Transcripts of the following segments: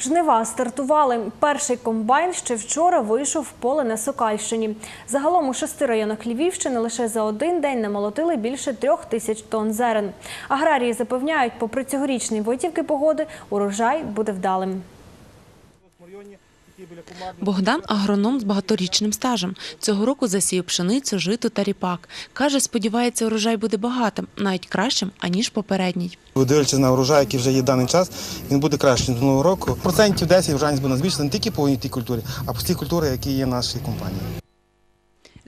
Жнива стартували. Перший комбайн ще вчора вийшов в поле на Сокальщині. Загалом у шести районах Львівщини лише за один день намолотили більше трьох тисяч тонн зерен. Аграрії запевняють, попри цьогорічні витівки погоди, урожай буде вдалим. Богдан – агроном з багаторічним стажем. Цього року засіяв пшеницю, жито та ріпак. Каже, сподівається, урожай буде багатим, навіть кращим, аніж попередній. Дивлячись на урожай, який вже є в даний час, він буде кращим з минулого року. Процентів 10 урожайність буде збільшена не тільки по одній культурі, а по тій культурі, які є в нашій компанії.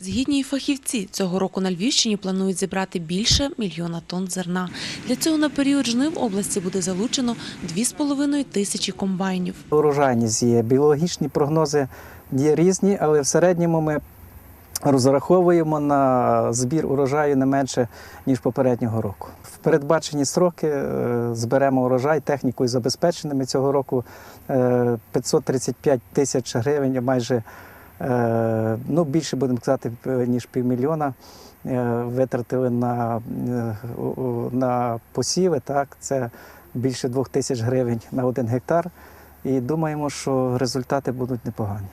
Згідні фахівці, цього року на Львівщині планують зібрати більше мільйона тонн зерна. Для цього на період жнив області буде залучено 2,5 тисячі комбайнів. Урожайність є. Біологічні прогнози є різні, але в середньому ми розраховуємо на збір урожаю не менше, ніж попереднього року. В передбачені строки е, зберемо урожай технікою забезпеченими. Цього року е, 535 тисяч гривень, майже е, ну, більше будемо казати, е, ніж півмільйона. е, Витратили на, е, на посіви. Так, це більше двох тисяч гривень на один гектар. І думаємо, що результати будуть непогані.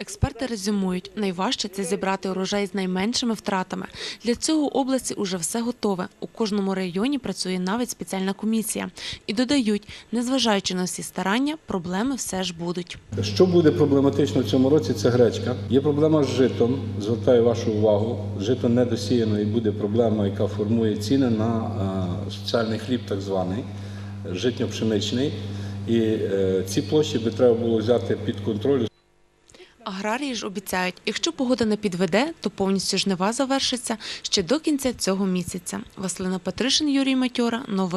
Експерти резюмують, найважче це зібрати урожай з найменшими втратами. Для цього у області уже все готове. У кожному районі працює навіть спеціальна комісія. І додають, незважаючи на всі старання, проблеми все ж будуть. Що буде проблематично в цьому році, це гречка. Є проблема з житом. Звертаю вашу увагу. Жито недосіяно і буде проблема, яка формує ціни на е, соціальний хліб, так званий житньо-пшеничний. І е, ці площі би треба було взяти під контроль. Аграрії ж обіцяють, якщо погода не підведе, то повністю жнива завершиться ще до кінця цього місяця. Василина Петришин, Юрій Матьора. Новини.